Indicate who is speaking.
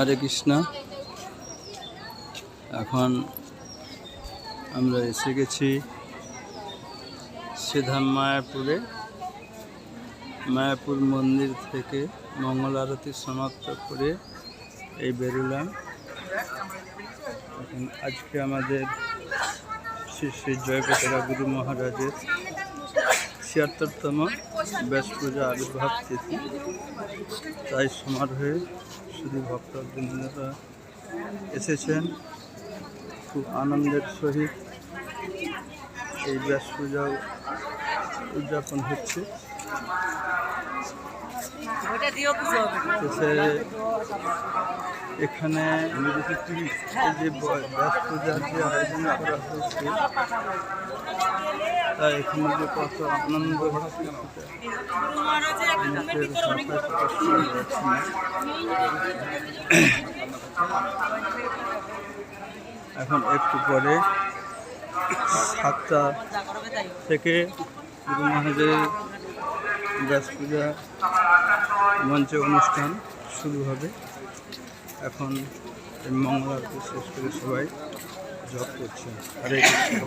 Speaker 1: হরে কৃষ্ণ। এখন আমরা এসে গেছি সিধাম মায়াপুরে। মায়াপুর মন্দির থেকে মঙ্গল আরতি সমাপ্ত করে এই বেরোলাম। আজকে আমাদের শ্রী শ্রী জয়কতরা গুরু মহারাজের ছিয়াত্তরতম ব্যাস পূজা আবির্ভাব তিথি। তাই সমারোহে শুধু ভক্তরা এসেছেন। খুব আনন্দের সহিত এই ব্যাস পূজা উদযাপন হচ্ছে। এসে এখানে যে করা হয়েছে এখানে কত। এখন একটু পরে সাতটা থেকে গুরু মহারাজের ব্যাস পূজা মঞ্চে অনুষ্ঠান শুরু হবে এখন মঙ্গল আরতি শেষ করে সবাই জব করছে। হরে কৃষ্ণ